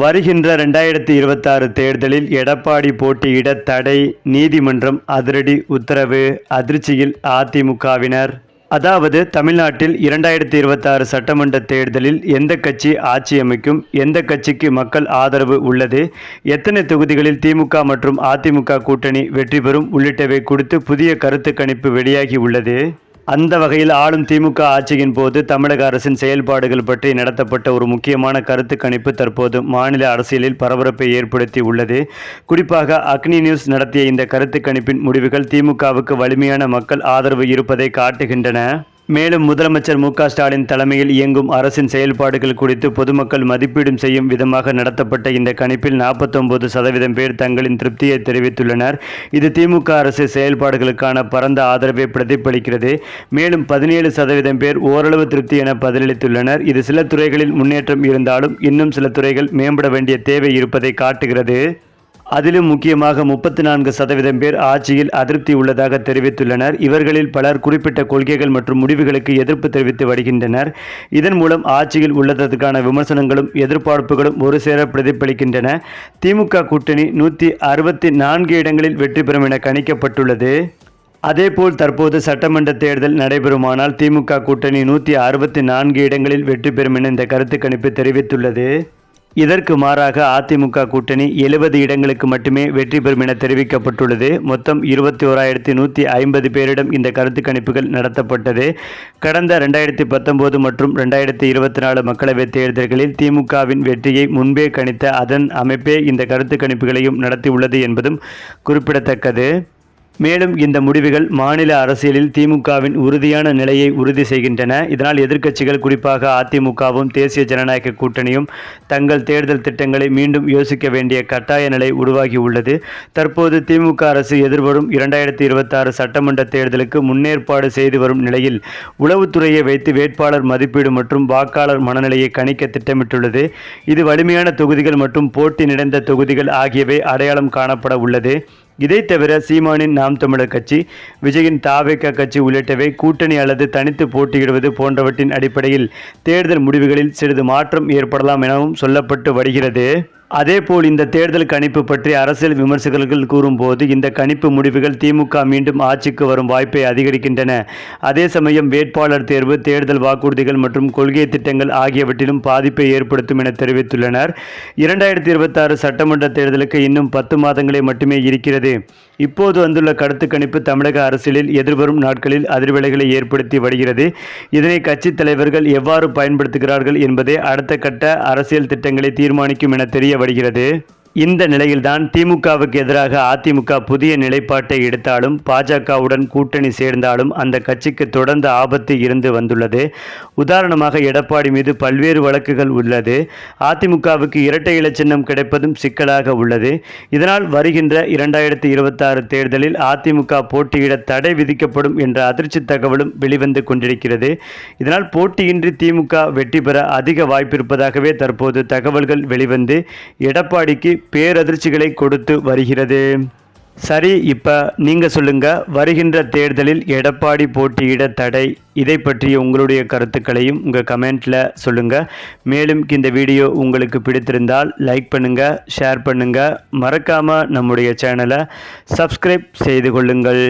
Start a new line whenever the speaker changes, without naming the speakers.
வருகின்ற ரெண்டாயிரத்தி இருபத்தாறு தேர்தலில் எடப்பாடி போட்டியிட தடை நீதிமன்றம் அதிரடி உத்தரவு அதிர்ச்சியில் அதிமுகவினர். அதாவது தமிழ்நாட்டில் இரண்டாயிரத்தி இருபத்தாறு சட்டமன்ற தேர்தலில் எந்த கட்சி ஆட்சி அமைக்கும் எந்த கட்சிக்கு மக்கள் ஆதரவு உள்ளது எத்தனை தொகுதிகளில் திமுக மற்றும் அதிமுக கூட்டணி வெற்றி பெறும் உள்ளிட்டவை குறித்து புதிய கருத்து கணிப்பு வெளியாகி உள்ளது. அந்த வகையில் ஆளும் திமுக ஆட்சியின் போது தமிழக அரசின் செயல்பாடுகள் பற்றி நடத்தப்பட்ட ஒரு முக்கியமான கருத்து கணிப்பு தற்போது மாநில அரசியலில் பரபரப்பை ஏற்படுத்தி உள்ளது. குறிப்பாக அக்னி நியூஸ் நடத்திய இந்த கருத்து கணிப்பின் முடிவுகள் திமுகவுக்கு வலிமையான மக்கள் ஆதரவு இருப்பதை காட்டுகின்றன. மேலும் முதலமைச்சர் மு ஸ்டாலின் தலைமையில் இயங்கும் அரசின் செயல்பாடுகள் குறித்து பொதுமக்கள் மதிப்பீடும் செய்யும் விதமாக நடத்தப்பட்ட இந்த கணிப்பில் நாற்பத்தொன்பது சதவீதம் பேர் தங்களின் திருப்தியை தெரிவித்துள்ளனர். இது திமுக அரசு செயல்பாடுகளுக்கான பரந்த ஆதரவை பிரதிபலிக்கிறது. மேலும் பதினேழு சதவீதம் பேர் ஓரளவு திருப்தி என பதிலளித்துள்ளனர். இது சில துறைகளில் முன்னேற்றம் இருந்தாலும் இன்னும் சில துறைகள் மேம்பட வேண்டிய தேவை இருப்பதை காட்டுகிறது. அதிலும் முக்கியமாக முப்பத்தி நான்கு சதவீதம் பேர் ஆட்சியில் அதிருப்தி உள்ளதாக தெரிவித்துள்ளனர். இவர்களில் பலர் குறிப்பிட்ட கொள்கைகள் மற்றும் முடிவுகளுக்கு எதிர்ப்பு தெரிவித்து வருகின்றனர். இதன் மூலம் ஆட்சியில் உள்ளதற்கான விமர்சனங்களும் எதிர்பார்ப்புகளும் ஒரு சேர பிரதிபலிக்கின்றன. திமுக கூட்டணி நூற்றி அறுபத்தி நான்கு இடங்களில் வெற்றி பெறும் என கணிக்கப்பட்டுள்ளது. அதேபோல் தற்போது சட்டமன்ற தேர்தல் நடைபெறுமானால் திமுக கூட்டணி நூற்றி அறுபத்தி நான்கு இடங்களில் வெற்றி பெறும் என இந்த கருத்து கணிப்பு தெரிவித்துள்ளது. இதற்கு மாறாக அதிமுக கூட்டணி எழுபது இடங்களுக்கு மட்டுமே வெற்றி பெறும் என தெரிவிக்கப்பட்டுள்ளது. மொத்தம் இருபத்தி ஓராயிரத்தி நூற்றி ஐம்பது பேரிடம் இந்த கருத்து கணிப்புகள் நடத்தப்பட்டது. கடந்த ரெண்டாயிரத்தி பத்தொம்போது மற்றும் ரெண்டாயிரத்தி இருபத்தி நாலு மக்களவைத் தேர்தல்களில் திமுகவின் வெற்றியை முன்பே கணித்த அதன் அமைப்பே இந்த கருத்து கணிப்புகளையும் நடத்தியுள்ளது என்பதும் குறிப்பிடத்தக்கது. மேலும் இந்த முடிவுகள் மாநில அரசியலில் திமுகவின் உறுதியான நிலையை உறுதி செய்கின்றன. இதனால் எதிர்க்கட்சிகள் குறிப்பாக அதிமுகவும் தேசிய ஜனநாயக கூட்டணியும் தங்கள் தேர்தல் திட்டங்களை மீண்டும் யோசிக்க வேண்டிய கட்டாய நிலை உருவாகி உள்ளது. தற்போது திமுக அரசு எதிர்வரும் இரண்டாயிரத்தி இருபத்தாறு சட்டமன்ற தேர்தலுக்கு முன்னேற்பாடு செய்து வரும் நிலையில் உளவுத்துறையை வைத்து வேட்பாளர் மதிப்பீடு மற்றும் வாக்காளர் மனநிலையை கணிக்க திட்டமிட்டுள்ளது. இது வலிமையான தொகுதிகள் மற்றும் போட்டி நிறைந்த தொகுதிகள் ஆகியவை அடையாளம் காணப்பட உள்ளது. இதை தவிர சீமானின் நாம் தமிழர் கட்சி விஜயின் தாவேக்கா கட்சி உள்ளிட்டவை கூட்டணி அல்லது தனித்து போட்டியிடுவது போன்றவற்றின் அடிப்படையில் தேர்தல் முடிவுகளில் சிறிது மாற்றம் ஏற்படலாம் எனவும் சொல்லப்பட்டு வருகிறது. அதேபோல் இந்த தேர்தல் கணிப்பு பற்றி அரசியல் விமர்சகர்கள் கூறும்போது இந்த கணிப்பு முடிவுகள் திமுக மீண்டும் ஆட்சிக்கு வரும் வாய்ப்பை அதிகரிக்கின்றன. அதே சமயம் வேட்பாளர் தேர்வு தேர்தல் வாக்குறுதிகள் மற்றும் கொள்கை திட்டங்கள் ஆகியவற்றிலும் பாதிப்பை ஏற்படுத்தும் என தெரிவித்துள்ளனர். இரண்டாயிரத்தி இருபத்தாறு சட்டமன்ற தேர்தலுக்கு இன்னும் பத்து மாதங்களே மட்டுமே இருக்கிறது. இப்போது வந்துள்ள கருத்து கணிப்பு தமிழக அரசியலில் எதிர்வரும் நாட்களில் அதிர்வலைகளை ஏற்படுத்தி வருகிறது. இதனை கட்சித் தலைவர்கள் எவ்வாறு பயன்படுத்துகிறார்கள் என்பதே அடுத்த கட்ட அரசியல் திட்டங்களை தீர்மானிக்கும் என தெரிய வருகிறது இந்த நிலையில்தான் திமுகவுக்கு எதிராக அதிமுக புதிய நிலைப்பாட்டை எடுத்தாலும் பாஜகவுடன் கூட்டணி சேர்ந்தாலும் அந்த கட்சிக்கு தொடர்ந்து ஆபத்து இருந்து வந்துள்ளது. உதாரணமாக எடப்பாடி மீது பல்வேறு வழக்குகள் உள்ளது. அதிமுகவுக்கு இரட்டை இலை சின்னம் கிடைப்பதும் சிக்கலாக உள்ளது. இதனால் வருகின்ற இரண்டாயிரத்தி இருபத்தாறு தேர்தலில் அதிமுக போட்டியிட தடை விதிக்கப்படும் என்ற அதிர்ச்சி தகவலும் வெளிவந்து கொண்டிருக்கிறது. இதனால் போட்டியின்றி திமுக வெற்றி பெற அதிக வாய்ப்பிருப்பதாகவே தற்போது தகவல்கள் வெளிவந்து எடப்பாடிக்கு பேரதிர்ச்சிகளை கொடுத்து வருகிறது. சரி இப்போ நீங்கள் சொல்லுங்கள் வருகின்ற தேர்தலில் எடப்பாடி போட்டியிட தடை. இதை பற்றிய உங்களுடைய கருத்துக்களையும் உங்கள் கமெண்ட்டில் சொல்லுங்கள் மேலும் இந்த வீடியோ உங்களுக்கு பிடித்திருந்தால் லைக் பண்ணுங்கள் ஷேர் பண்ணுங்கள் மறக்காமல் நம்முடைய சேனலை சப்ஸ்கிரைப் செய்து கொள்ளுங்கள்.